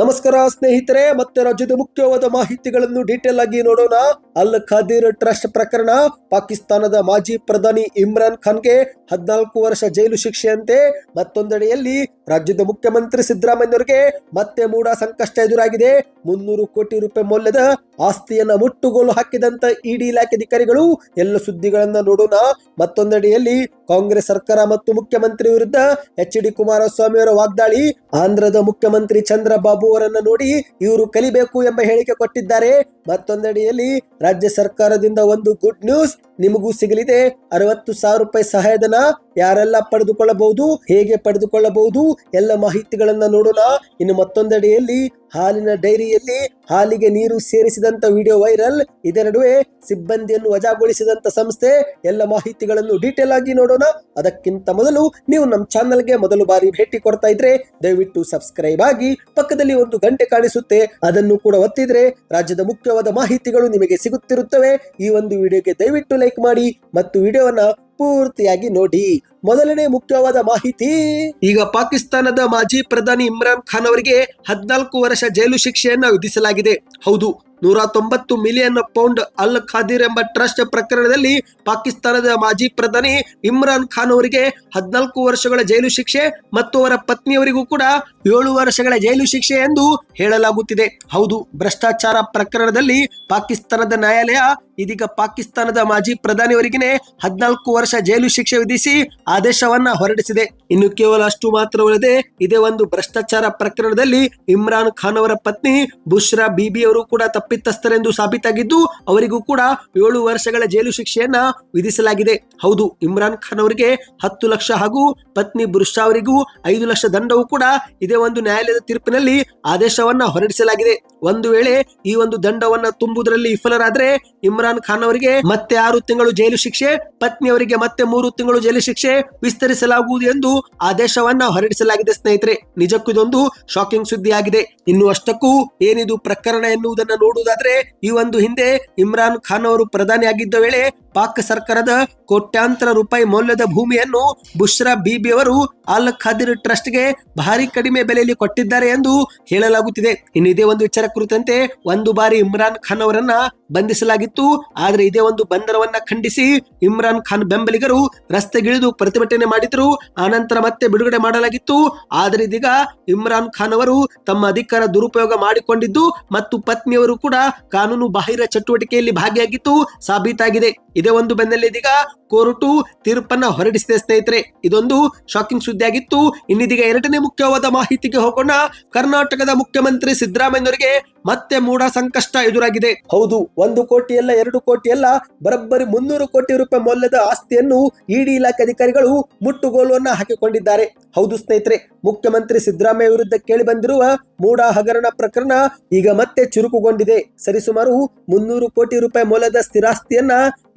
ನಮಸ್ಕಾರ ಸ್ನೇಹಿತರೆ, ಮತ್ತೆ ರಾಜ್ಯದ ಮುಖ್ಯವಾದ ಮಾಹಿತಿಗಳನ್ನು ಡೀಟೇಲ್ ಆಗಿ ನೋಡೋಣ. ಅಲ್ ಖಾದಿರ್ ಟ್ರಸ್ಟ್ ಪ್ರಕರಣ, ಪಾಕಿಸ್ತಾನದ ಮಾಜಿ ಪ್ರಧಾನಿ ಇಮ್ರಾನ್ ಖಾನ್ಗೆ ಹದಿನಾಲ್ಕು ವರ್ಷ ಜೈಲು ಶಿಕ್ಷೆಯಂತೆ ಮತ್ತೊಂದೆಡೆಯಲ್ಲಿ ರಾಜ್ಯದ ಮುಖ್ಯಮಂತ್ರಿ ಸಿದ್ದರಾಮಯ್ಯವರಿಗೆ ಮತ್ತೆ ಮೂಡ ಸಂಕಷ್ಟ ಎದುರಾಗಿದೆ. ಮುನ್ನೂರು ಕೋಟಿ ರೂಪಾಯಿ ಮೌಲ್ಯದ ಆಸ್ತಿಯನ್ನ ಮುಟ್ಟುಗೋಲು ಹಾಕಿದಂತ ಇಡಿ ಇಲಾಖೆ ಅಧಿಕಾರಿಗಳು ಎಲ್ಲ ಸುದ್ದಿಗಳನ್ನ ನೋಡೋಣ. ಮತ್ತೊಂದೆಡೆಯಲ್ಲಿ ಕಾಂಗ್ರೆಸ್ ಸರ್ಕಾರ ಮತ್ತು ಮುಖ್ಯಮಂತ್ರಿ ವಿರುದ್ಧ ಎಚ್ ಡಿ ಕುಮಾರಸ್ವಾಮಿ ಅವರ ವಾಗ್ದಾಳಿ, ಆಂಧ್ರದ ಮುಖ್ಯಮಂತ್ರಿ ಚಂದ್ರಬಾಬು ಅವರನ್ನು ನೋಡಿ ಇವರು ಕಲಿಬೇಕು ಎಂಬ ಹೇಳಿಕೆ ಕೊಟ್ಟಿದ್ದಾರೆ. ಮತ್ತೊಂದೆಡೆಯಲ್ಲಿ ರಾಜ್ಯ ಸರ್ಕಾರದಿಂದ ಒಂದು ಗುಡ್ ನ್ಯೂಸ್ ನಿಮಗೂ ಸಿಗಲಿದೆ. ಅರವತ್ತು ಸಾವಿರ ರೂಪಾಯಿ ಸಹಾಯಧನ ಯಾರೆಲ್ಲ ಪಡೆದುಕೊಳ್ಳಬಹುದು, ಹೇಗೆ ಪಡೆದುಕೊಳ್ಳಬಹುದು, ಎಲ್ಲ ಮಾಹಿತಿಗಳನ್ನ ನೋಡೋಣ. ಇನ್ನು ಮತ್ತೊಂದೆಡೆಯಲ್ಲಿ ಹಾಲಿನ ಡೈರಿಯಲ್ಲಿ ಹಾಲಿಗೆ ನೀರು ಸೇರಿಸಿದಂತ ವಿಡಿಯೋ ವೈರಲ್. ಇದರ ನಡುವೆ ಸಿಬ್ಬಂದಿಯನ್ನು ವಜಾಗೊಳಿಸಿದಂತ ಸಂಸ್ಥೆ ಎಲ್ಲ ಮಾಹಿತಿಗಳನ್ನು ಡೀಟೇಲ್ ಆಗಿ ನೋಡೋಣ. ಅದಕ್ಕಿಂತ ಮೊದಲು ನೀವು ನಮ್ಮ ಚಾನಲ್ಗೆ ಮೊದಲು ಬಾರಿ ಭೇಟಿ ಕೊಡ್ತಾ ಇದ್ರೆ, ದಯವಿಟ್ಟು ಸಬ್ಸ್ಕ್ರೈಬ್ ಆಗಿ ಪಕ್ಕದಲ್ಲಿ ಒಂದು ಗಂಟೆ ಕಾಣಿಸುತ್ತೆ. ಅದನ್ನು ಕೂಡ ಒತ್ತಿದ್ರೆ ರಾಜ್ಯದ ಮುಖ್ಯವಾದ ಮಾಹಿತಿಗಳು ನಿಮಗೆ ಸಿಗುತ್ತಿರುತ್ತವೆ. ಈ ಒಂದು ವಿಡಿಯೋಗೆ ದಯವಿಟ್ಟು ಲೈಕ್ ಮಾಡಿ ಮತ್ತು ವಿಡಿಯೋವನ್ನ ಪೂರ್ತಿಯಾಗಿ ನೋಡಿ. ಮೊದಲನೇ ಮುಖ್ಯವಾದ ಮಾಹಿತಿ. ಈಗ ಪಾಕಿಸ್ತಾನದ ಮಾಜಿ ಪ್ರಧಾನಿ ಇಮ್ರಾನ್ ಖಾನ್ ಅವರಿಗೆ ಹದಿನಾಲ್ಕು ವರ್ಷ ಜೈಲು ಶಿಕ್ಷೆಯನ್ನ ವಿಧಿಸಲಾಗಿದೆ. ಹೌದು ನೂರ ತೊಂಬತ್ತು ಮಿಲಿಯನ್ ಪೌಂಡ್ ಅಲ್ ಖಾದಿರ್ ಎಂಬ ಟ್ರಸ್ಟ್ ಪ್ರಕರಣದಲ್ಲಿ ಪಾಕಿಸ್ತಾನದ ಮಾಜಿ ಪ್ರಧಾನಿ ಇಮ್ರಾನ್ ಖಾನ್ ಅವರಿಗೆ ಹದಿನಾಲ್ಕು ವರ್ಷಗಳ ಜೈಲು ಶಿಕ್ಷೆ ಮತ್ತು ಅವರ ಪತ್ನಿಯವರಿಗೂ ಕೂಡ ಏಳು ವರ್ಷಗಳ ಜೈಲು ಶಿಕ್ಷೆ ಎಂದು ಹೇಳಲಾಗುತ್ತಿದೆ. ಹೌದು, ಭ್ರಷ್ಟಾಚಾರ ಪ್ರಕರಣದಲ್ಲಿ ಪಾಕಿಸ್ತಾನದ ನ್ಯಾಯಾಲಯ ಇದೀಗ ಪಾಕಿಸ್ತಾನದ ಮಾಜಿ ಪ್ರಧಾನಿಯವರಿಗೆ ಹದಿನಾಲ್ಕು ವರ್ಷ ಜೈಲು ಶಿಕ್ಷೆ ವಿಧಿಸಿ ಆದೇಶವನ್ನ ಹೊರಡಿಸಿದೆ. ಇನ್ನು ಕೇವಲ ಅಷ್ಟು ಮಾತ್ರವಲ್ಲದೆ ಇದೇ ಒಂದು ಭ್ರಷ್ಟಾಚಾರ ಪ್ರಕರಣದಲ್ಲಿ ಇಮ್ರಾನ್ ಖಾನ್ ಅವರ ಪತ್ನಿ ಬುಷ್ರಾ ಬೀಬಿ ಅವರು ಕೂಡ ತಪ್ಪಿತಸ್ಥರೆಂದು ಸಾಬೀತಾಗಿದ್ದು ಅವರಿಗೂ ಕೂಡ ಏಳು ವರ್ಷಗಳ ಜೈಲು ಶಿಕ್ಷೆಯನ್ನ ವಿಧಿಸಲಾಗಿದೆ. ಹೌದು, ಇಮ್ರಾನ್ ಖಾನ್ ಅವರಿಗೆ ಹತ್ತು ಲಕ್ಷ ಹಾಗೂ ಪತ್ನಿ ಬುರುಷಾ ಅವರಿಗೂ ಐದು ಲಕ್ಷ ದಂಡವು ಕೂಡ ಇದೇ ಒಂದು ನ್ಯಾಯಾಲಯದ ತೀರ್ಪಿನಲ್ಲಿ ಆದೇಶವನ್ನ ಹೊರಡಿಸಲಾಗಿದೆ. ಒಂದು ವೇಳೆ ಈ ಒಂದು ದಂಡವನ್ನ ತುಂಬುವುದರಲ್ಲಿ ವಿಫಲರಾದ್ರೆ ಇಮ್ರಾನ್ ಖಾನ್ ಅವರಿಗೆ ಮತ್ತೆ ಆರು ತಿಂಗಳು ಜೈಲು ಶಿಕ್ಷೆ, ಪತ್ನಿ ಅವರಿಗೆ ಮತ್ತೆ ಮೂರು ತಿಂಗಳು ಜೈಲು ಶಿಕ್ಷೆ ವಿಸ್ತರಿಸಲಾಗುವುದು ಎಂದು ಆದೇಶವನ್ನ ಹೊರಡಿಸಲಾಗಿದೆ ಸ್ನೇಹಿತರೆ. ನಿಜಕ್ಕೂ ಇದೊಂದು ಶಾಕಿಂಗ್ ಸುದ್ದಿಯಾಗಿದೆ. ಇನ್ನು ಅಷ್ಟಕ್ಕೂ ಏನಿದು ಪ್ರಕರಣ ಎನ್ನುವುದನ್ನ ನೋಡುವುದಾದ್ರೆ ಈ ಒಂದು ಹಿಂದೆ ಇಮ್ರಾನ್ ಖಾನ್ ಅವರು ಪ್ರಧಾನಿಯಾಗಿದ್ದ ವೇಳೆ ಪಾಕ್ ಸರ್ಕಾರದ ಕೋಟ್ಯಾಂತರ ರೂಪಾಯಿ ಮೌಲ್ಯದ ಭೂಮಿಯನ್ನು ಬುಷ್ರಾ ಬೀಬಿ ಅವರು ಅಲ್ ಟ್ರಸ್ಟ್ ಟ್ರಸ್ಟ್ಗೆ ಭಾರಿ ಕಡಿಮೆ ಬೆಲೆಯಲ್ಲಿ ಕೊಟ್ಟಿದ್ದಾರೆ ಎಂದು ಹೇಳಲಾಗುತ್ತಿದೆ. ಇನ್ನು ಇದೇ ಒಂದು ವಿಚಾರ ಕುರಿತಂತೆ ಒಂದು ಬಾರಿ ಇಮ್ರಾನ್ ಖಾನ್ ಅವರನ್ನ ಬಂಧಿಸಲಾಗಿತ್ತು. ಆದ್ರೆ ಇದೇ ಒಂದು ಬಂಧನವನ್ನ ಖಂಡಿಸಿ ಇಮ್ರಾನ್ ಖಾನ್ ಬೆಂಬಲಿಗರು ರಸ್ತೆಗಿಳಿದು ಪ್ರತಿಭಟನೆ ಮಾಡಿದ್ರು. ಆನಂತರ ಮತ್ತೆ ಬಿಡುಗಡೆ ಮಾಡಲಾಗಿತ್ತು. ಆದರೆ ಇದೀಗ ಇಮ್ರಾನ್ ಖಾನ್ ಅವರು ತಮ್ಮ ಅಧಿಕಾರ ದುರುಪಯೋಗ ಮಾಡಿಕೊಂಡಿದ್ದು ಮತ್ತು ಪತ್ನಿಯವರು ಕೂಡ ಕಾನೂನು ಬಾಹಿರ ಚಟುವಟಿಕೆಯಲ್ಲಿ ಭಾಗಿಯಾಗಿತ್ತು ಸಾಬೀತಾಗಿದೆ. ಇದೇ ಒಂದು ಬೆನ್ನಲ್ಲಿ ಇದೀಗ ಕೋರ್ಟು ತೀರ್ಪನ್ನ ಹೊರಡಿಸಿದೆ ಸ್ನೇಹಿತರೆ. ಇದೊಂದು ಶಾಕಿಂಗ್ ಸುದ್ದಿ ಆಗಿತ್ತು ಇನ್ನಿದೀಗ ಎರಡನೇ ಮುಖ್ಯವಾದ ಮಾಹಿತಿಗೆ ಹೋಗೋಣ. ಕರ್ನಾಟಕದ ಮುಖ್ಯಮಂತ್ರಿ ಸಿದ್ದರಾಮಯ್ಯನವರಿಗೆ ಮತ್ತೆ ಮೂಡ ಸಂಕಷ್ಟ ಎದುರಾಗಿದೆ. ಹೌದು, ಒಂದು ಕೋಟಿ ಎಲ್ಲ ಎರಡು ಕೋಟಿ ಎಲ್ಲ ಬರೋಬ್ಬರಿ ಮುನ್ನೂರು ಕೋಟಿ ರೂಪಾಯಿ ಮೌಲ್ಯದ ಆಸ್ತಿಯನ್ನು ಇಡಿ ಇಲಾಖೆ ಅಧಿಕಾರಿಗಳು ಮುಟ್ಟುಗೋಲುವನ್ನ ಹಾಕಿಕೊಂಡಿದ್ದಾರೆ. ಹೌದು ಸ್ನೇಹಿತರೆ, ಮುಖ್ಯಮಂತ್ರಿ ಸಿದ್ದರಾಮಯ್ಯ ವಿರುದ್ಧ ಕೇಳಿ ಬಂದಿರುವ ಮೂಡ ಹಗರಣ ಪ್ರಕರಣ ಈಗ ಮತ್ತೆ ಚುರುಕುಗೊಂಡಿದೆ. ಸರಿಸುಮಾರು ಮುನ್ನೂರು ಕೋಟಿ ರೂಪಾಯಿ ಮೌಲ್ಯದ ಸ್ಥಿರಾಸ್ತಿಯನ್ನ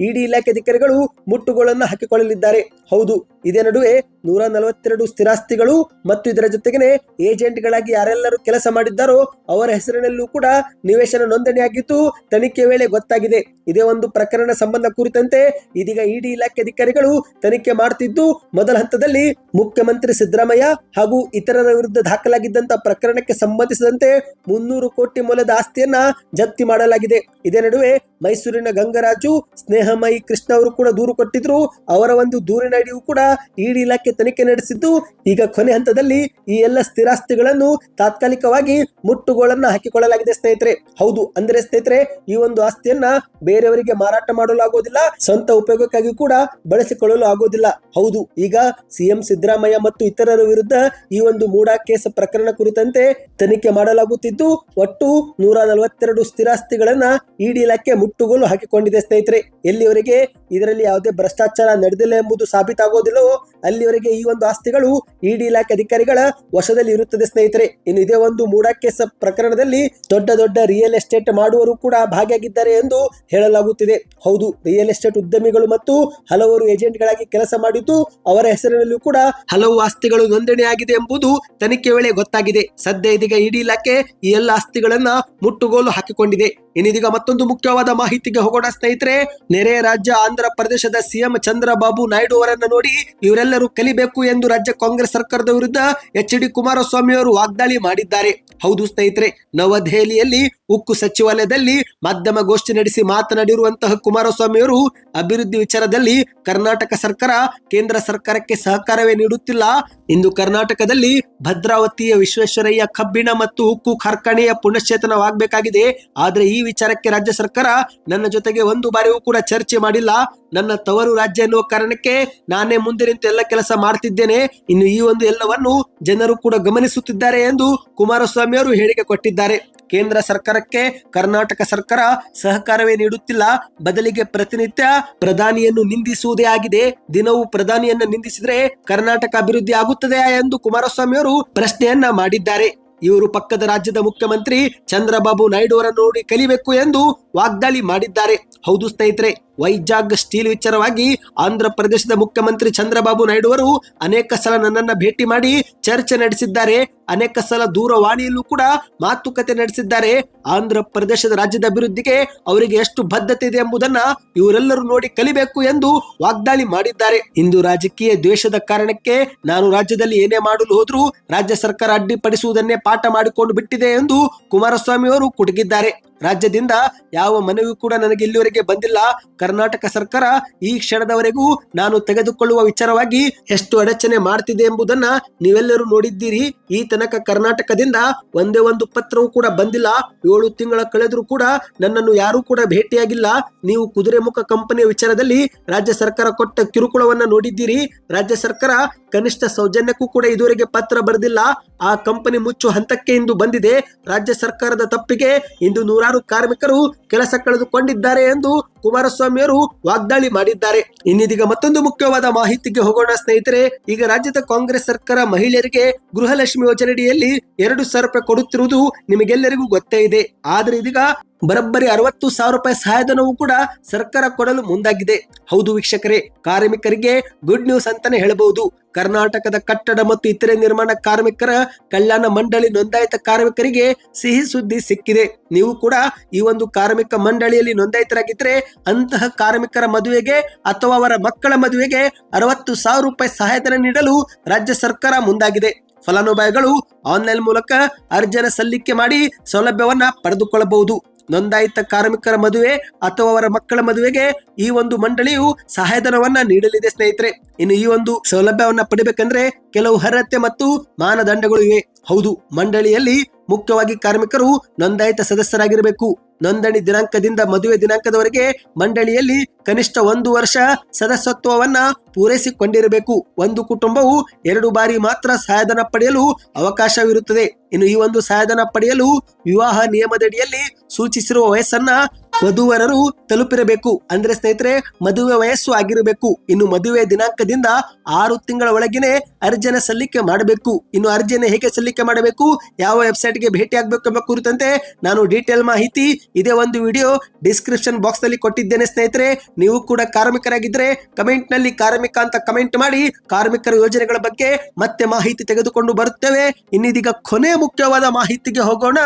ಇಡಿ ಇಲಾಖೆ ಅಧಿಕಾರಿಗಳು ಮುಟ್ಟುಗೋಲನ್ನ ಹಾಕಿಕೊಳ್ಳಲಿದ್ದಾರೆ. ಹೌದು ಇದೇ ನಡುವೆ ನೂರ ನಲವತ್ತೆರಡು ಸ್ಥಿರಾಸ್ತಿಗಳು ಮತ್ತು ಇದರ ಜೊತೆಗೇನೆ ಏಜೆಂಟ್ಗಳಾಗಿ ಯಾರೆಲ್ಲರೂ ಕೆಲಸ ಮಾಡಿದ್ದಾರೋ ಅವರ ಹೆಸರಿನಲ್ಲೂ ಕೂಡ ನಿವೇಶನ ನೋಂದಣಿಯಾಗಿದ್ದು ತನಿಖೆ ವೇಳೆ ಗೊತ್ತಾಗಿದೆ. ಇದೇ ಒಂದು ಪ್ರಕರಣ ಸಂಬಂಧ ಕುರಿತಂತೆ ಇದೀಗ ಇಡಿ ಇಲಾಖೆ ಅಧಿಕಾರಿಗಳು ತನಿಖೆ ಮಾಡುತ್ತಿದ್ದು ಮೊದಲ ಹಂತದಲ್ಲಿ ಮುಖ್ಯಮಂತ್ರಿ ಸಿದ್ದರಾಮಯ್ಯ ಹಾಗೂ ಇತರರ ವಿರುದ್ಧ ದಾಖಲಾಗಿದ್ದಂತಹ ಪ್ರಕರಣಕ್ಕೆ ಸಂಬಂಧಿಸಿದಂತೆ ಮುನ್ನೂರು ಕೋಟಿ ಮೌಲ್ಯದ ಆಸ್ತಿಯನ್ನ ಜಪ್ತಿ ಮಾಡಲಾಗಿದೆ. ಇದೇ ನಡುವೆ ಮೈಸೂರಿನ ಗಂಗರಾಜು, ಸ್ನೇಹಮಯಿ ಕೃಷ್ಣ ಅವರು ಕೂಡ ದೂರು ಕೊಟ್ಟಿದ್ರು. ಅವರ ಒಂದು ದೂರಿನ ಅಡಿಯೂ ಕೂಡ ಇಡಿ ಇಲಾಖೆ ತನಿಖೆ ನಡೆಸಿದ್ದು. ಈಗ ಕೊನೆ ಹಂತದಲ್ಲಿ ಈ ಎಲ್ಲ ಸ್ಥಿರಾಸ್ತಿಗಳನ್ನು ತಾತ್ಕಾಲಿಕವಾಗಿ ಮುಟ್ಟುಗೋಳನ್ನ ಹಾಕಿಕೊಳ್ಳಲಾಗಿದೆ ಸ್ನೇಹಿತರೆ. ಹೌದು, ಅಂದ್ರೆ ಸ್ನೇಹಿತರೆ, ಈ ಒಂದು ಆಸ್ತಿಯನ್ನ ಬೇರೆಯವರಿಗೆ ಮಾರಾಟ ಮಾಡಲು ಆಗೋದಿಲ್ಲ ಸ್ವಂತ ಉಪಯೋಗಕ್ಕಾಗಿ ಕೂಡ ಬಳಸಿಕೊಳ್ಳಲು ಆಗೋದಿಲ್ಲ. ಹೌದು, ಈಗ ಸಿಎಂ ಸಿದ್ದರಾಮಯ್ಯ ಮತ್ತು ಇತರರ ವಿರುದ್ಧ ಈ ಒಂದು ಮೂಡಾ ಕೇಸ್ ಪ್ರಕರಣ ಕುರಿತಂತೆ ತನಿಖೆ ಮಾಡಲಾಗುತ್ತಿದ್ದು, ಒಟ್ಟು ನೂರ ನಲವತ್ತೆರಡು ಸ್ಥಿರಾಸ್ತಿಗಳನ್ನ ಇಡಿ ಇಲಾಖೆ ಮುಟ್ಟುಗೋಲು ಹಾಕಿಕೊಂಡಿದೆ ಸ್ನೇಹಿತರೆ ಎಲ್ಲಿವರೆಗೆ ಇದರಲ್ಲಿ ಯಾವುದೇ ಭ್ರಷ್ಟಾಚಾರ ನಡೆದಿಲ್ಲ ಎಂಬುದು ಸಾಬೀತಾಗೋದಿಲ್ಲವೋ ಅಲ್ಲಿವರೆಗೆ ಈ ಒಂದು ಆಸ್ತಿಗಳು ಇಡಿ ಇಲಾಖೆ ಅಧಿಕಾರಿಗಳ ವಶದಲ್ಲಿ ಇರುತ್ತದೆ ಸ್ನೇಹಿತರೆ. ಇನ್ನು ಇದೇ ಒಂದು ಮೂಡಕ್ಕೆ ಕೇಸ್ ಪ್ರಕರಣದಲ್ಲಿ ದೊಡ್ಡ ದೊಡ್ಡ ರಿಯಲ್ ಎಸ್ಟೇಟ್ ಮಾಡುವರು ಕೂಡ ಭಾಗಿಯಾಗಿದ್ದಾರೆ ಎಂದು ಹೇಳಲಾಗುತ್ತಿದೆ. ಹೌದು ರಿಯಲ್ ಎಸ್ಟೇಟ್ ಉದ್ಯಮಿಗಳು ಮತ್ತು ಹಲವರು ಏಜೆಂಟ್ಗಳಾಗಿ ಕೆಲಸ ಮಾಡಿದ್ದು ಅವರ ಹೆಸರಿನಲ್ಲೂ ಕೂಡ ಹಲವು ಆಸ್ತಿಗಳು ನೋಂದಣಿಯಾಗಿದೆ ಎಂಬುದು ತನಿಖೆ ವೇಳೆ ಗೊತ್ತಾಗಿದೆ. ಸದ್ಯ ಇದೀಗ ಇಡಿ ಇಲಾಖೆ ಈ ಎಲ್ಲ ಆಸ್ತಿಗಳನ್ನ ಮುಟ್ಟುಗೋಲು ಹಾಕಿಕೊಂಡಿದೆ. ಇನ್ನಿದೀಗ ಮತ್ತೊಂದು ಮುಖ್ಯವಾದ ಮಾಹಿತಿಗೆ ಹೋಗೋಣ ಸ್ನೇಹಿತರೆ ನೆರೆ ರಾಜ್ಯ ಆಂಧ್ರ ಪ್ರದೇಶದ ಸಿಎಂ ಚಂದ್ರಬಾಬು ನಾಯ್ಡು ಅವರನ್ನು ನೋಡಿ ಇವರೆಲ್ಲರೂ ಕಲಿಬೇಕು ಎಂದು ರಾಜ್ಯ ಕಾಂಗ್ರೆಸ್ ಸರ್ಕಾರದ ವಿರುದ್ಧ ಎಚ್ ಡಿ ಕುಮಾರಸ್ವಾಮಿ ಅವರು ವಾಗ್ದಾಳಿ ಮಾಡಿದ್ದಾರೆ. ಹೌದು ಸ್ನೇಹಿತರೆ, ನವದೆಹಲಿಯಲ್ಲಿ ಉಕ್ಕು ಸಚಿವಾಲಯದಲ್ಲಿ ಮಾಧ್ಯಮ ಗೋಷ್ಠಿ ನಡೆಸಿ ಮಾತನಾಡಿರುವಂತಹ ಕುಮಾರಸ್ವಾಮಿ ಅವರು ಅಭಿವೃದ್ಧಿ ವಿಚಾರದಲ್ಲಿ ಕರ್ನಾಟಕ ಸರ್ಕಾರ ಕೇಂದ್ರ ಸರ್ಕಾರಕ್ಕೆ ಸಹಕಾರವೇ ನೀಡುತ್ತಿಲ್ಲ. ಇಂದು ಕರ್ನಾಟಕದಲ್ಲಿ ಭದ್ರಾವತಿಯ ವಿಶ್ವೇಶ್ವರಯ್ಯ ಕಬ್ಬಿಣ ಮತ್ತು ಉಕ್ಕು ಕಾರ್ಖಾನೆಯ ಪುನಶ್ಚೇತನವಾಗಬೇಕಾಗಿದೆ. ಆದರೆ ಈ ವಿಚಾರಕ್ಕೆ ರಾಜ್ಯ ಸರ್ಕಾರ ನನ್ನ ಜೊತೆಗೆ ಒಂದು ಬಾರಿಯೂ ಕೂಡ ಚರ್ಚೆ ಮಾಡಿಲ್ಲ. ನನ್ನ ತವರು ರಾಜ್ಯ ಎನ್ನುವ ಕಾರಣಕ್ಕೆ ನಾನೇ ಮುಂದೆ ನಿಂತು ಎಲ್ಲ ಕೆಲಸ ಮಾಡ್ತಿದ್ದೇನೆ. ಇನ್ನು ಈ ಒಂದು ಎಲ್ಲವನ್ನು ಜನರು ಕೂಡ ಗಮನಿಸುತ್ತಿದ್ದಾರೆ ಎಂದು ಕುಮಾರಸ್ವಾಮಿ ಅವರು ಹೇಳಿಕೆ ಕೊಟ್ಟಿದ್ದಾರೆ. ಕೇಂದ್ರ ಸರ್ಕಾರಕ್ಕೆ ಕರ್ನಾಟಕ ಸರ್ಕಾರ ಸಹಕಾರವೇ ನೀಡುತ್ತಿಲ್ಲ. ಬದಲಿಗೆ ಪ್ರತಿನಿತ್ಯ ಪ್ರಧಾನಿಯನ್ನು ನಿಂದಿಸುವುದೇ ಆಗಿದೆ. ದಿನವೂ ಪ್ರಧಾನಿಯನ್ನ ನಿಂದಿಸಿದ್ರೆ ಕರ್ನಾಟಕ ಅಭಿವೃದ್ಧಿ ಆಗುತ್ತದೆ ಎಂದು ಕುಮಾರಸ್ವಾಮಿ ಅವರು ಪ್ರಶ್ನೆಯನ್ನ ಮಾಡಿದ್ದಾರೆ. ಇವರು ಪಕ್ಕದ ರಾಜ್ಯದ ಮುಖ್ಯಮಂತ್ರಿ ಚಂದ್ರಬಾಬು ನಾಯ್ಡು ಅವರನ್ನು ನೋಡಿ ಕಲಿಬೇಕು ಎಂದು ವಾಗ್ದಾಳಿ ಮಾಡಿದ್ದಾರೆ. ಹೌದು ಸ್ನೇಹಿತರೆ, ವೈಜಾಗ್ ಸ್ಟೀಲ್ ವಿಚಾರವಾಗಿ ಆಂಧ್ರ ಪ್ರದೇಶದ ಮುಖ್ಯಮಂತ್ರಿ ಚಂದ್ರಬಾಬು ನಾಯ್ಡು ಅವರು ಅನೇಕ ಸಲ ನನ್ನನ್ನ ಭೇಟಿ ಮಾಡಿ ಚರ್ಚೆ ನಡೆಸಿದ್ದಾರೆ. ಅನೇಕ ಸಲ ದೂರವಾಣಿಯಲ್ಲೂ ಕೂಡ ಮಾತುಕತೆ ನಡೆಸಿದ್ದಾರೆ. ಆಂಧ್ರ ಪ್ರದೇಶದ ರಾಜ್ಯದ ಅಭಿವೃದ್ಧಿಗೆ ಅವರಿಗೆ ಎಷ್ಟು ಬದ್ಧತೆ ಇದೆ ಎಂಬುದನ್ನ ಇವರೆಲ್ಲರೂ ನೋಡಿ ಕಲಿಬೇಕು ಎಂದು ವಾಗ್ದಾಳಿ ಮಾಡಿದ್ದಾರೆ. ಇಂದು ರಾಜಕೀಯ ದ್ವೇಷದ ಕಾರಣಕ್ಕೆ ನಾನು ರಾಜ್ಯದಲ್ಲಿ ಏನೇ ಮಾಡಲು ಹೋದ್ರೂ ರಾಜ್ಯ ಸರ್ಕಾರ ಅಡ್ಡಿಪಡಿಸುವುದನ್ನೇ ಪಾಠ ಮಾಡಿಕೊಂಡು ಬಿಟ್ಟಿದೆ ಎಂದು ಕುಮಾರಸ್ವಾಮಿ ಅವರು ಕುಟುಕಿದ್ದಾರೆ. ರಾಜ್ಯದಿಂದ ಯಾವ ಮನವಿ ಕೂಡ ನನಗೆ ಇಲ್ಲಿವರೆಗೆ ಬಂದಿಲ್ಲ. ಕರ್ನಾಟಕ ಸರ್ಕಾರ ಈ ಕ್ಷಣದವರೆಗೂ ನಾನು ತೆಗೆದುಕೊಳ್ಳುವ ವಿಚಾರವಾಗಿ ಎಷ್ಟು ಅಡಚಣೆ ಮಾಡ್ತಿದೆ ಎಂಬುದನ್ನ ನೀವೆಲ್ಲರೂ ನೋಡಿದ್ದೀರಿ. ಈ ತನಕ ಕರ್ನಾಟಕದಿಂದ ಒಂದೇ ಒಂದು ಪತ್ರವೂ ಕೂಡ ಬಂದಿಲ್ಲ. ಏಳು ತಿಂಗಳ ಕಳೆದರೂ ಕೂಡ ನನ್ನನ್ನು ಯಾರೂ ಕೂಡ ಭೇಟಿಯಾಗಿಲ್ಲ. ನೀವು ಕುದುರೆಮುಖ ಕಂಪನಿಯ ವಿಚಾರದಲ್ಲಿ ರಾಜ್ಯ ಸರ್ಕಾರ ಕೊಟ್ಟ ಕಿರುಕುಳವನ್ನ ನೋಡಿದ್ದೀರಿ. ರಾಜ್ಯ ಸರ್ಕಾರ ಕನಿಷ್ಠ ಸೌಜನ್ಯಕ್ಕೂ ಕೂಡ ಇದುವರೆಗೆ ಪತ್ರ ಬರೆದಿಲ್ಲ. ಆ ಕಂಪನಿ ಮುಚ್ಚು ಹಂತಕ್ಕೆ ಇಂದು ಬಂದಿದೆ. ರಾಜ್ಯ ಸರ್ಕಾರದ ತಪ್ಪಿಗೆ ಇಂದು ನೂರಾರು ಕಾರ್ಮಿಕರು ಕೆಲಸ ಕಳೆದುಕೊಂಡಿದ್ದಾರೆ ಎಂದು ಕುಮಾರಸ್ವಾಮಿ ಅವರು ವಾಗ್ದಾಳಿ ಮಾಡಿದ್ದಾರೆ. ಇನ್ನಿದೀಗ ಮತ್ತೊಂದು ಮುಖ್ಯವಾದ ಮಾಹಿತಿಗೆ ಹೋಗೋಣ ಸ್ನೇಹಿತರೆ, ಈಗ ರಾಜ್ಯದ ಕಾಂಗ್ರೆಸ್ ಸರ್ಕಾರ ಮಹಿಳೆಯರಿಗೆ ಗೃಹಲಕ್ಷ್ಮಿ ಯೋಜನೆಯಡಿಯಲ್ಲಿ ಎರಡು ಸಾವಿರ ರೂಪಾಯಿ ಕೊಡುತ್ತಿರುವುದು ನಿಮಗೆಲ್ಲರಿಗೂ ಗೊತ್ತೇ ಇದೆ. ಆದ್ರೆ ಇದೀಗ ಬರೋಬ್ಬರಿ ಅರವತ್ತು ಸಾವಿರ ರೂಪಾಯಿ ಸಹಾಯಧನವೂ ಕೂಡ ಸರ್ಕಾರ ಕೊಡಲು ಮುಂದಾಗಿದೆ. ಹೌದು ವೀಕ್ಷಕರೇ, ಕಾರ್ಮಿಕರಿಗೆ ಗುಡ್ ನ್ಯೂಸ್ ಅಂತಾನೆ ಹೇಳಬಹುದು. ಕರ್ನಾಟಕದ ಕಟ್ಟಡ ಮತ್ತು ಇತರೆ ನಿರ್ಮಾಣ ಕಾರ್ಮಿಕರ ಕಲ್ಯಾಣ ಮಂಡಳಿ ನೋಂದಾಯಿತ ಕಾರ್ಮಿಕರಿಗೆ ಸಿಹಿ ಸುದ್ದಿ ಸಿಕ್ಕಿದೆ. ನೀವು ಕೂಡ ಈ ಒಂದು ಕಾರ್ಮಿಕ ಮಂಡಳಿಯಲ್ಲಿ ನೋಂದಾಯಿತರಾಗಿದ್ದರೆ ಅಂತಹ ಕಾರ್ಮಿಕರ ಮದುವೆಗೆ ಅಥವಾ ಅವರ ಮಕ್ಕಳ ಮದುವೆಗೆ ಅರವತ್ತು ಸಾವಿರ ರೂಪಾಯಿ ಸಹಾಯಧನ ನೀಡಲು ರಾಜ್ಯ ಸರ್ಕಾರ ಮುಂದಾಗಿದೆ. ಫಲಾನುಭವಿಗಳು ಆನ್ಲೈನ್ ಮೂಲಕ ಅರ್ಜಿಯನ್ನು ಸಲ್ಲಿಕೆ ಮಾಡಿ ಸೌಲಭ್ಯವನ್ನ ಪಡೆದುಕೊಳ್ಳಬಹುದು. ನೋಂದಾಯಿತ ಕಾರ್ಮಿಕರ ಮದುವೆ ಅಥವಾ ಅವರ ಮಕ್ಕಳ ಮದುವೆಗೆ ಈ ಒಂದು ಮಂಡಳಿಯು ಸಹಾಯಧನವನ್ನ ನೀಡಲಿದೆ, ಸ್ನೇಹಿತರೆ. ಇನ್ನು ಈ ಒಂದು ಸೌಲಭ್ಯವನ್ನ ಪಡಿಬೇಕಂದ್ರೆ ಕೆಲವು ಅರ್ಹತೆ ಮತ್ತು ಮಾನದಂಡಗಳು ಇವೆ. ಹೌದು, ಮಂಡಳಿಯಲ್ಲಿ ಮುಖ್ಯವಾಗಿ ಕಾರ್ಮಿಕರು ನೋಂದಾಯಿತ ಸದಸ್ಯರಾಗಿರಬೇಕು. ನೋಂದಣಿ ದಿನಾಂಕದಿಂದ ಮದುವೆ ದಿನಾಂಕದವರೆಗೆ ಮಂಡಳಿಯಲ್ಲಿ ಕನಿಷ್ಠ ಒಂದು ವರ್ಷ ಸದಸ್ಯತ್ವವನ್ನ ಪೂರೈಸಿಕೊಂಡಿರಬೇಕು. ಒಂದು ಕುಟುಂಬವು ಎರಡು ಬಾರಿ ಮಾತ್ರ ಸಹಾಯಧನ ಪಡೆಯಲು ಅವಕಾಶವಿರುತ್ತದೆ. ಇನ್ನು ಈ ಒಂದು ಸಹಾಯಧನ ಪಡೆಯಲು ವಿವಾಹ ನಿಯಮದಡಿಯಲ್ಲಿ ಸೂಚಿಸಿರುವ ವಯಸ್ಸನ್ನ ವಧುವರರು ತಲುಪಿರಬೇಕು. ಅಂದ್ರೆ ಸ್ನೇಹಿತರೆ, ಮದುವೆ ವಯಸ್ಸು ಆಗಿರಬೇಕು. ಇನ್ನು ಮದುವೆ ದಿನಾಂಕದಿಂದ ಆರು ತಿಂಗಳ ಒಳಗಿನೇ ಅರ್ಜಿಯನ್ನು ಸಲ್ಲಿಕೆ ಮಾಡಬೇಕು. ಇನ್ನು ಅರ್ಜಿಯನ್ನು ಹೇಗೆ ಸಲ್ಲಿಕೆ ಮಾಡಬೇಕು? ಯಾವ ವೆಬ್ಸೈಟ್ಗೆ ಭೇಟಿ ಆಗಬೇಕು ಎಂಬ ಕುರಿತಂತೆ ನಾನು ಡೀಟೇಲ್ ಮಾಹಿತಿ ಇದೇ ಒಂದು ವಿಡಿಯೋ ಡಿಸ್ಕ್ರಿಪ್ಷನ್ ಬಾಕ್ಸ್ನಲ್ಲಿ ಕೊಟ್ಟಿದ್ದೇನೆ ಸ್ನೇಹಿತರೆ. ನೀವು ಕೂಡ ಕಾರ್ಮಿಕರಾಗಿದ್ರೆ ಕಮೆಂಟ್ನಲ್ಲಿ ಕಾರ್ಮಿಕ ಅಂತ ಕಮೆಂಟ್ ಮಾಡಿ ಕಾರ್ಮಿಕರ ಯೋಜನೆಗಳ ಬಗ್ಗೆ ಮತ್ತೆ ಮಾಹಿತಿ ತೆಗೆದುಕೊಂಡು ಬರುತ್ತೇವೆ. ಇನ್ನಿದೀಗ ಕೊನೆ ಮುಖ್ಯವಾದ ಮಾಹಿತಿಗೆ ಹೋಗೋಣ.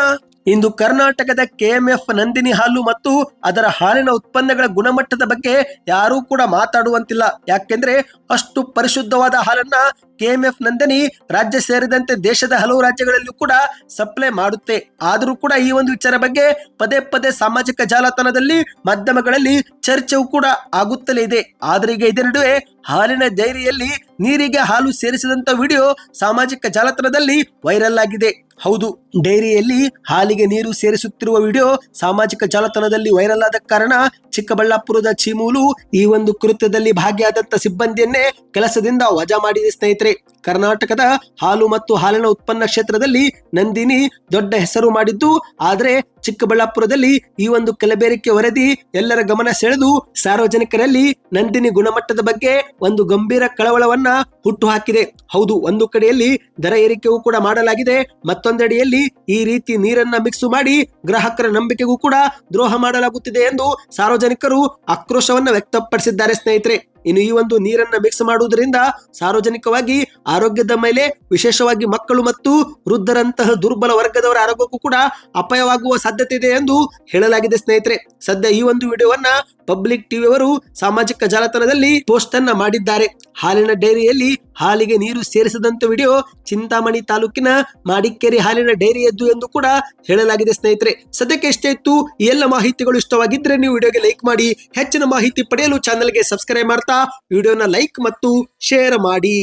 ಇಂದು ಕರ್ನಾಟಕದ ಕೆಎಂಎಫ್ ನಂದಿನಿ ಹಾಲು ಮತ್ತು ಅದರ ಹಾಲಿನ ಉತ್ಪನ್ನಗಳ ಗುಣಮಟ್ಟದ ಬಗ್ಗೆ ಯಾರೂ ಕೂಡ ಮಾತಾಡುವಂತಿಲ್ಲ. ಯಾಕೆಂದ್ರೆ ಅಷ್ಟು ಪರಿಶುದ್ಧವಾದ ಹಾಲನ್ನ ಕೆಎಂಎಫ್ ನಂದಿನಿ ರಾಜ್ಯ ಸೇರಿದಂತೆ ದೇಶದ ಹಲವು ರಾಜ್ಯಗಳಲ್ಲೂ ಕೂಡ ಸಪ್ಲೈ ಮಾಡುತ್ತೆ. ಆದರೂ ಕೂಡ ಈ ಒಂದು ವಿಚಾರ ಬಗ್ಗೆ ಪದೇ ಪದೇ ಸಾಮಾಜಿಕ ಜಾಲತಾಣದಲ್ಲಿ ಮಾಧ್ಯಮಗಳಲ್ಲಿ ಚರ್ಚೆಯೂ ಕೂಡ ಆಗುತ್ತಲೇ ಇದೆ. ಆದರೆ ಈಗ ಇದರ ನಡುವೆ ಹಾಲಿನ ಡೈರಿಯಲ್ಲಿ ನೀರಿಗೆ ಹಾಲು ಸೇರಿಸಿದಂತ ವಿಡಿಯೋ ಸಾಮಾಜಿಕ ಜಾಲತಾಣದಲ್ಲಿ ವೈರಲ್ ಆಗಿದೆ. ಹೌದು, ಡೈರಿಯಲ್ಲಿ ಹಾಲಿಗೆ ನೀರು ಸೇರಿಸುತ್ತಿರುವ ವಿಡಿಯೋ ಸಾಮಾಜಿಕ ಜಾಲತಾಣದಲ್ಲಿ ವೈರಲ್ ಆದ ಕಾರಣ ಚಿಕ್ಕಬಳ್ಳಾಪುರದ ಚೀಮೂಲು ಈ ಒಂದು ಕೃತ್ಯದಲ್ಲಿ ಭಾಗಿಯಾದಂತ ಸಿಬ್ಬಂದಿಯನ್ನೇ ಕೆಲಸದಿಂದ ವಜಾ ಮಾಡಿದೆ ಸ್ನೇಹಿತರೆ. ಕರ್ನಾಟಕದ ಹಾಲು ಮತ್ತು ಹಾಲಿನ ಉತ್ಪನ್ನ ಕ್ಷೇತ್ರದಲ್ಲಿ ನಂದಿನಿ ದೊಡ್ಡ ಹೆಸರು ಮಾಡಿದ್ದು. ಆದ್ರೆ ಚಿಕ್ಕಬಳ್ಳಾಪುರದಲ್ಲಿ ಈ ಒಂದು ಕಲಬೇರಿಕೆ ವರದಿ ಎಲ್ಲರ ಗಮನ ಸೆಳೆದು ಸಾರ್ವಜನಿಕರಲ್ಲಿ ನಂದಿನಿ ಗುಣಮಟ್ಟದ ಬಗ್ಗೆ ಒಂದು ಗಂಭೀರ ಕಳವಳವನ್ನ ಹುಟ್ಟು ಹಾಕಿದೆ ಹೌದು, ಒಂದು ಕಡೆಯಲ್ಲಿ ದರ ಏರಿಕೆಯೂ ಕೂಡ ಮಾಡಲಾಗಿದೆ. ಮತ್ತೊಂದೆಡೆಯಲ್ಲಿ ಈ ರೀತಿ ನೀರನ್ನ ಮಿಕ್ಸ್ ಮಾಡಿ ಗ್ರಾಹಕರ ನಂಬಿಕೆಗೂ ಕೂಡ ದ್ರೋಹ ಮಾಡಲಾಗುತ್ತಿದೆ ಎಂದು ಸಾರ್ವಜನಿಕರು ಆಕ್ರೋಶವನ್ನ ವ್ಯಕ್ತಪಡಿಸಿದ್ದಾರೆ ಸ್ನೇಹಿತರೆ. ಇನ್ನು ಈ ಒಂದು ನೀರನ್ನ ಮಿಕ್ಸ್ ಮಾಡುವುದರಿಂದ ಸಾರ್ವಜನಿಕವಾಗಿ ಆರೋಗ್ಯದ ಮೇಲೆ ವಿಶೇಷವಾಗಿ ಮಕ್ಕಳು ಮತ್ತು ವೃದ್ಧರಂತಹ ದುರ್ಬಲ ವರ್ಗದವರ ಆರೋಗ್ಯಕ್ಕೂ ಕೂಡ ಅಪಾಯವಾಗುವ ಸಾಧ್ಯತೆ ಇದೆ ಎಂದು ಹೇಳಲಾಗಿದೆ ಸ್ನೇಹಿತರೆ. ಸದ್ಯ ಈ ಒಂದು ವಿಡಿಯೋವನ್ನ ಪಬ್ಲಿಕ್ ಟಿವಿ ಅವರು ಸಾಮಾಜಿಕ ಜಾಲತಾಣದಲ್ಲಿ ಪೋಸ್ಟ್ ಅನ್ನ ಮಾಡಿದ್ದಾರೆ. ಹಾಲಿನ ಡೈರಿಯಲ್ಲಿ ಹಾಲಿಗೆ ನೀರು ಸೇರಿಸದಂತ ವಿಡಿಯೋ ಚಿಂತಾಮಣಿ ತಾಲೂಕಿನ ಮಾಡಿಕ್ಕೇರಿ ಹಾಲಿನ ಡೈರಿಯದ್ದು ಎಂದು ಕೂಡ ಹೇಳಲಾಗಿದೆ ಸ್ನೇಹಿತರೆ. ಸದ್ಯಕ್ಕೆ ಇಷ್ಟೇ ಇತ್ತು. ಎಲ್ಲ ಮಾಹಿತಿಗಳು ಇಷ್ಟವಾಗಿದ್ರೆ ನೀವು ವಿಡಿಯೋಗೆ ಲೈಕ್ ಮಾಡಿ, ಹೆಚ್ಚಿನ ಮಾಹಿತಿ ಪಡೆಯಲು ಚಾನೆಲ್ಗೆ ಸಬ್ಸ್ಕ್ರೈಬ್ ಮಾಡ್ತಾ, ವಿಡಿಯೋನ ಲೈಕ್ ಮತ್ತು ಶೇರ್ ಮಾಡಿ.